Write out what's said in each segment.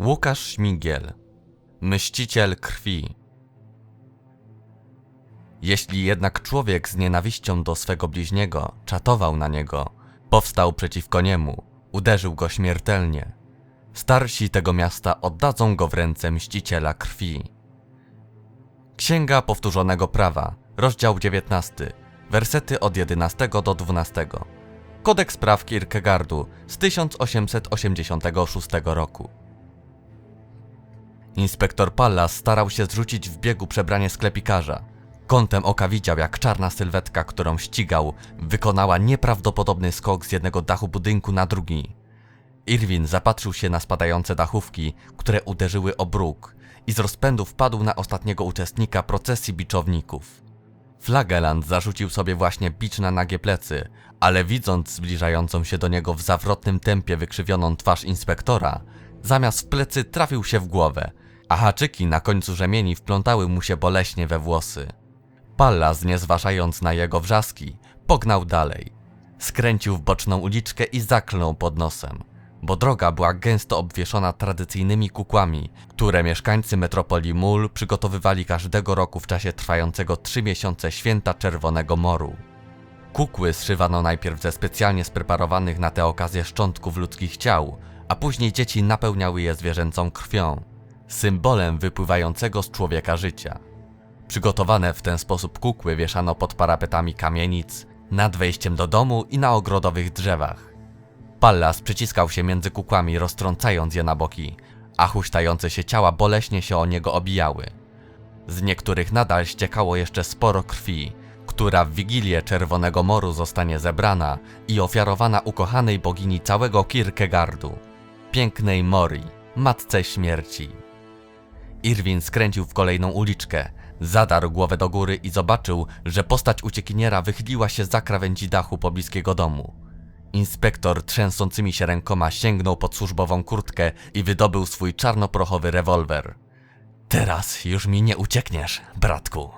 Łukasz Śmigiel, Mściciel krwi. Jeśli jednak człowiek z nienawiścią do swego bliźniego czatował na niego, powstał przeciwko niemu, uderzył go śmiertelnie, starsi tego miasta oddadzą go w ręce mściciela krwi. Księga Powtórzonego Prawa, rozdział 19, wersety od 11 do 12. Kodeks praw Kierkegaardu z 1886 roku. Inspektor Pallas starał się zrzucić w biegu przebranie sklepikarza. Kątem oka widział, jak czarna sylwetka, którą ścigał, wykonała nieprawdopodobny skok z jednego dachu budynku na drugi. Irwin zapatrzył się na spadające dachówki, które uderzyły o bruk i z rozpędu wpadł na ostatniego uczestnika procesji biczowników. Flageland zarzucił sobie właśnie bicz na nagie plecy, ale widząc zbliżającą się do niego w zawrotnym tempie wykrzywioną twarz inspektora, zamiast w plecy trafił się w głowę, a haczyki na końcu rzemieni wplątały mu się boleśnie we włosy. Pallas, nie zważając na jego wrzaski, pognał dalej. Skręcił w boczną uliczkę i zaklnął pod nosem, bo droga była gęsto obwieszona tradycyjnymi kukłami, które mieszkańcy metropolii Mul przygotowywali każdego roku w czasie trwającego trzy miesiące święta Czerwonego Moru. Kukły zszywano najpierw ze specjalnie spreparowanych na tę okazję szczątków ludzkich ciał, a później dzieci napełniały je zwierzęcą krwią, symbolem wypływającego z człowieka życia. Przygotowane w ten sposób kukły wieszano pod parapetami kamienic, nad wejściem do domu i na ogrodowych drzewach. Pallas przyciskał się między kukłami, roztrącając je na boki, a huśtające się ciała boleśnie się o niego obijały. Z niektórych nadal ściekało jeszcze sporo krwi, która w Wigilię Czerwonego Moru zostanie zebrana i ofiarowana ukochanej bogini całego Kierkegaardu, pięknej Mori, matce śmierci. Irwin skręcił w kolejną uliczkę, zadarł głowę do góry i zobaczył, że postać uciekiniera wychyliła się za krawędzi dachu pobliskiego domu. Inspektor trzęsącymi się rękoma sięgnął pod służbową kurtkę i wydobył swój czarnoprochowy rewolwer. Teraz już mi nie uciekniesz, bratku.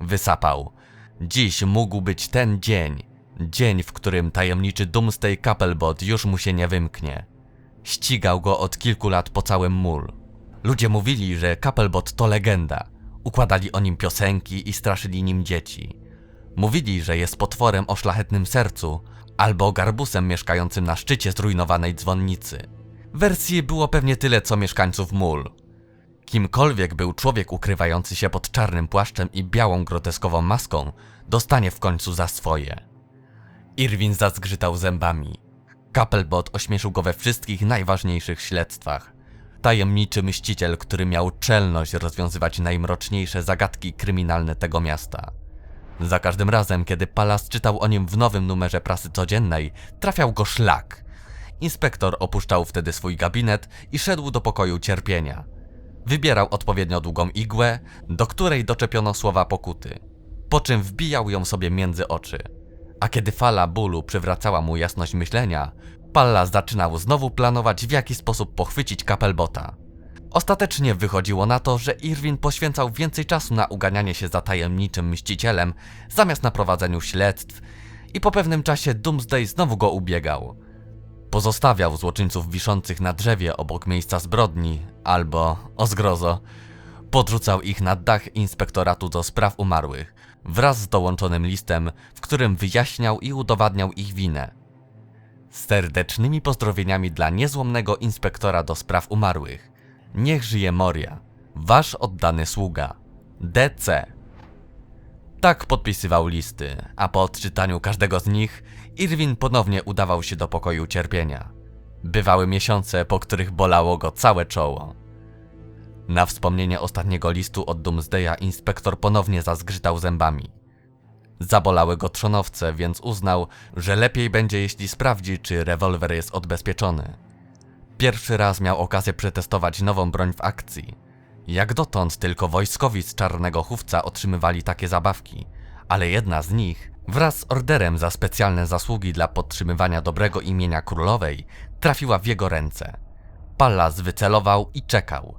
Wysapał. Dziś mógł być ten dzień. Dzień, w którym tajemniczy Doomsday Couplebot już mu się nie wymknie. Ścigał go od kilku lat po całym mól. Ludzie mówili, że Couplebot to legenda. Układali o nim piosenki i straszyli nim dzieci. Mówili, że jest potworem o szlachetnym sercu albo garbusem mieszkającym na szczycie zrujnowanej dzwonnicy. Wersji było pewnie tyle co mieszkańców mól. Kimkolwiek był człowiek ukrywający się pod czarnym płaszczem i białą groteskową maską, dostanie w końcu za swoje. Irwin zazgrzytał zębami. Kappelbot ośmieszył go we wszystkich najważniejszych śledztwach. Tajemniczy mściciel, który miał czelność rozwiązywać najmroczniejsze zagadki kryminalne tego miasta. Za każdym razem, kiedy Palas czytał o nim w nowym numerze prasy codziennej, trafiał go szlak. Inspektor opuszczał wtedy swój gabinet i szedł do pokoju cierpienia. Wybierał odpowiednio długą igłę, do której doczepiono słowa pokuty, po czym wbijał ją sobie między oczy. A kiedy fala bólu przywracała mu jasność myślenia, Palla zaczynał znowu planować w jaki sposób pochwycić kapelbota. Ostatecznie wychodziło na to, że Irwin poświęcał więcej czasu na uganianie się za tajemniczym mścicielem, zamiast na prowadzeniu śledztw i po pewnym czasie Doomsday znowu go ubiegał. Pozostawiał złoczyńców wiszących na drzewie obok miejsca zbrodni, albo, o zgrozo, podrzucał ich na dach inspektoratu do spraw umarłych, wraz z dołączonym listem, w którym wyjaśniał i udowadniał ich winę. Serdecznymi pozdrowieniami dla niezłomnego inspektora do spraw umarłych. Niech żyje Moria, wasz oddany sługa. DC. Tak podpisywał listy, a po odczytaniu każdego z nich, Irwin ponownie udawał się do pokoju cierpienia. Bywały miesiące, po których bolało go całe czoło. Na wspomnienie ostatniego listu od Doomsdaya inspektor ponownie zazgrzytał zębami. Zabolały go trzonowce, więc uznał, że lepiej będzie jeśli sprawdzi, czy rewolwer jest odbezpieczony. Pierwszy raz miał okazję przetestować nową broń w akcji. Jak dotąd tylko wojskowi z czarnego chówca otrzymywali takie zabawki, ale jedna z nich, wraz z orderem za specjalne zasługi dla podtrzymywania dobrego imienia królowej, trafiła w jego ręce. Pallas wycelował i czekał.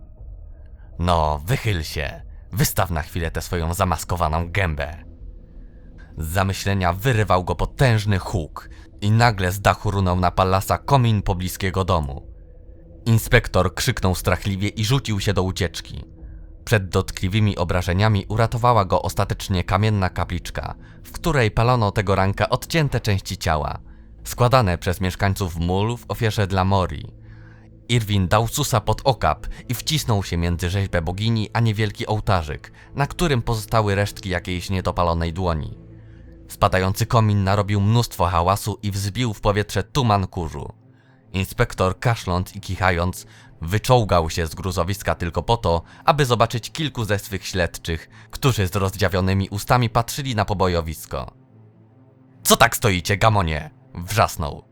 No, wychyl się, wystaw na chwilę tę swoją zamaskowaną gębę. Z zamyślenia wyrywał go potężny huk i nagle z dachu runął na Pallasa komin pobliskiego domu. Inspektor krzyknął strachliwie i rzucił się do ucieczki. Przed dotkliwymi obrażeniami uratowała go ostatecznie kamienna kapliczka, w której palono tego ranka odcięte części ciała, składane przez mieszkańców mól w ofierze dla Mori. Irwin dał susa pod okap i wcisnął się między rzeźbę bogini a niewielki ołtarzyk, na którym pozostały resztki jakiejś niedopalonej dłoni. Spadający komin narobił mnóstwo hałasu i wzbił w powietrze tuman kurzu. Inspektor, kaszląc i kichając, wyczołgał się z gruzowiska tylko po to, aby zobaczyć kilku ze swych śledczych, którzy z rozdziawionymi ustami patrzyli na pobojowisko. Co tak stoicie, gamonie? wrzasnął.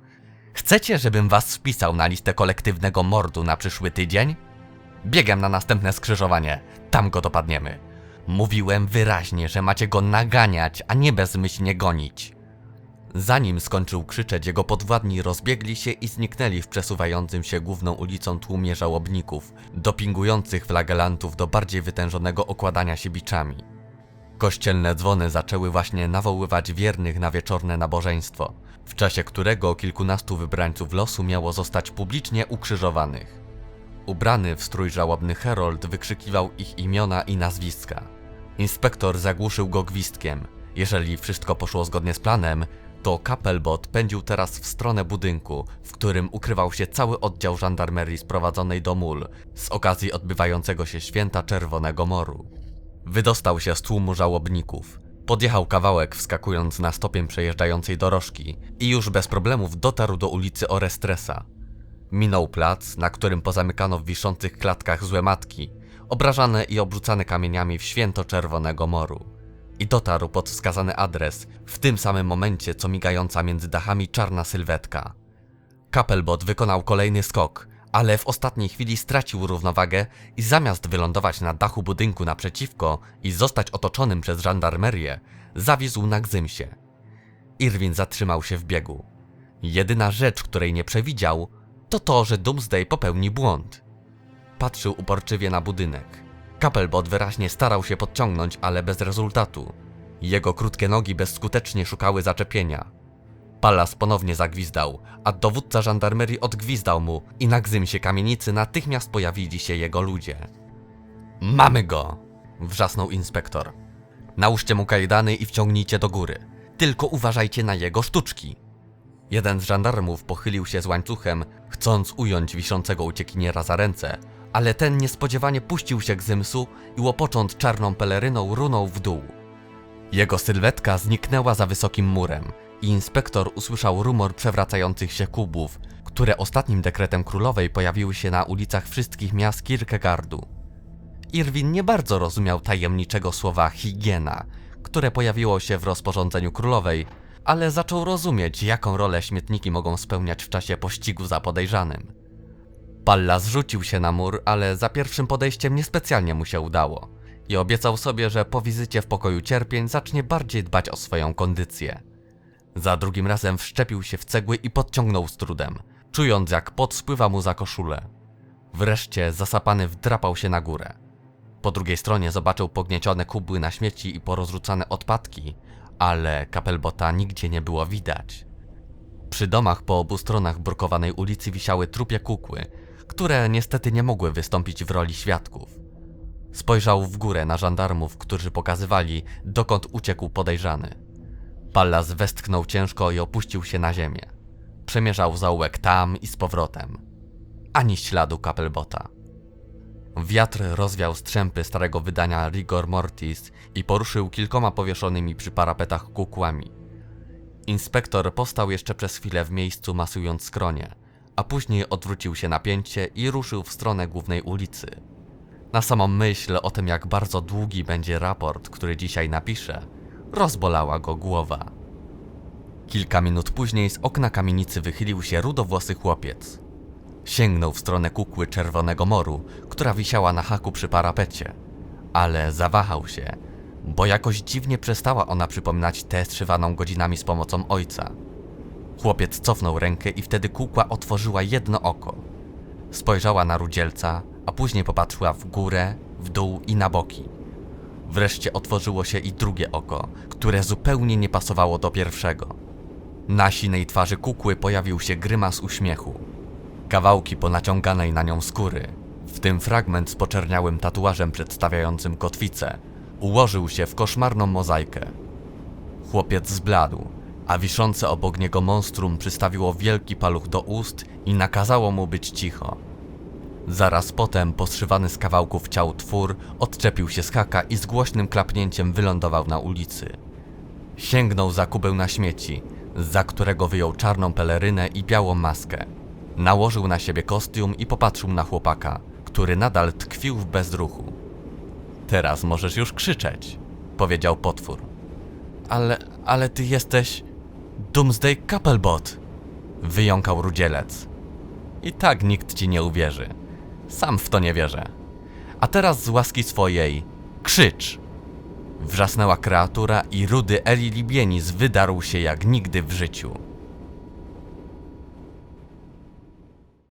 Chcecie, żebym was wpisał na listę kolektywnego mordu na przyszły tydzień? Biegam na następne skrzyżowanie, tam go dopadniemy. Mówiłem wyraźnie, że macie go naganiać, a nie bezmyślnie gonić. Zanim skończył krzyczeć, jego podwładni rozbiegli się i zniknęli w przesuwającym się główną ulicą tłumie żałobników, dopingujących flagelantów do bardziej wytężonego okładania się biczami. Kościelne dzwony zaczęły właśnie nawoływać wiernych na wieczorne nabożeństwo, w czasie którego kilkunastu wybrańców losu miało zostać publicznie ukrzyżowanych. Ubrany w strój żałobny Herold wykrzykiwał ich imiona i nazwiska. Inspektor zagłuszył go gwizdkiem. Jeżeli wszystko poszło zgodnie z planem, to Kapelbot pędził teraz w stronę budynku, w którym ukrywał się cały oddział żandarmerii sprowadzonej do Mól z okazji odbywającego się święta Czerwonego Moru. Wydostał się z tłumu żałobników. Podjechał kawałek wskakując na stopień przejeżdżającej dorożki i już bez problemów dotarł do ulicy Orestresa. Minął plac, na którym pozamykano w wiszących klatkach złe matki, obrażane i obrzucane kamieniami w święto Czerwonego Moru. I dotarł pod wskazany adres, w tym samym momencie co migająca między dachami czarna sylwetka. Kapelbot wykonał kolejny skok, ale w ostatniej chwili stracił równowagę i zamiast wylądować na dachu budynku naprzeciwko i zostać otoczonym przez żandarmerię, zawisł na gzymsie. Irwin zatrzymał się w biegu. Jedyna rzecz, której nie przewidział, to to, że Doomsday popełni błąd. Patrzył uporczywie na budynek. Kapelbot wyraźnie starał się podciągnąć, ale bez rezultatu. Jego krótkie nogi bezskutecznie szukały zaczepienia. Pallas ponownie zagwizdał, a dowódca żandarmerii odgwizdał mu i na gzymsie kamienicy natychmiast pojawili się jego ludzie. Mamy go! wrzasnął inspektor. Nałóżcie mu kajdany i wciągnijcie do góry. Tylko uważajcie na jego sztuczki. Jeden z żandarmów pochylił się z łańcuchem, chcąc ująć wiszącego uciekiniera za ręce, ale ten niespodziewanie puścił się gzymsu i łopocząc czarną peleryną runął w dół. Jego sylwetka zniknęła za wysokim murem i inspektor usłyszał rumor przewracających się kubów, które ostatnim dekretem królowej pojawiły się na ulicach wszystkich miast Kierkegaardu. Irwin nie bardzo rozumiał tajemniczego słowa higiena, które pojawiło się w rozporządzeniu królowej, ale zaczął rozumieć, jaką rolę śmietniki mogą spełniać w czasie pościgu za podejrzanym. Palla zrzucił się na mur, ale za pierwszym podejściem niespecjalnie mu się udało i obiecał sobie, że po wizycie w pokoju cierpień zacznie bardziej dbać o swoją kondycję. Za drugim razem wszczepił się w cegły i podciągnął z trudem, czując jak pot spływa mu za koszulę. Wreszcie zasapany wdrapał się na górę. Po drugiej stronie zobaczył pogniecione kubły na śmieci i porozrzucane odpadki, ale kapelbota nigdzie nie było widać. Przy domach po obu stronach brukowanej ulicy wisiały trupie kukły, które niestety nie mogły wystąpić w roli świadków. Spojrzał w górę na żandarmów, którzy pokazywali, dokąd uciekł podejrzany. Pallas westchnął ciężko i opuścił się na ziemię. Przemierzał zaułek tam i z powrotem. Ani śladu kapelbota. Wiatr rozwiał strzępy starego wydania Rigor Mortis i poruszył kilkoma powieszonymi przy parapetach kukłami. Inspektor postał jeszcze przez chwilę w miejscu masując skronie, a później odwrócił się na pięcie i ruszył w stronę głównej ulicy. Na samą myśl o tym, jak bardzo długi będzie raport, który dzisiaj napisze, rozbolała go głowa. Kilka minut później z okna kamienicy wychylił się rudowłosy chłopiec. Sięgnął w stronę kukły Czerwonego Moru, która wisiała na haku przy parapecie, ale zawahał się, bo jakoś dziwnie przestała ona przypominać tę strzywaną godzinami z pomocą ojca. Chłopiec cofnął rękę i wtedy kukła otworzyła jedno oko. Spojrzała na rudzielca, a później popatrzyła w górę, w dół i na boki. Wreszcie otworzyło się i drugie oko, które zupełnie nie pasowało do pierwszego. Na sinej twarzy kukły pojawił się grymas uśmiechu. Kawałki ponaciąganej na nią skóry, w tym fragment z poczerniałym tatuażem przedstawiającym kotwicę, ułożył się w koszmarną mozaikę. Chłopiec zbladł, a wiszące obok niego monstrum przystawiło wielki paluch do ust i nakazało mu być cicho. Zaraz potem poszywany z kawałków ciał twór odczepił się z haka i z głośnym klapnięciem wylądował na ulicy. Sięgnął za kubeł na śmieci, za którego wyjął czarną pelerynę i białą maskę. Nałożył na siebie kostium i popatrzył na chłopaka, który nadal tkwił w bezruchu. Teraz możesz już krzyczeć, powiedział potwór. Ale, ale ty jesteś... Doomsday Couplebot! Wyjąkał rudzielec. I tak nikt ci nie uwierzy. Sam w to nie wierzę. A teraz z łaski swojej, krzycz! Wrzasnęła kreatura i rudy Eli Libienis wydarł się jak nigdy w życiu.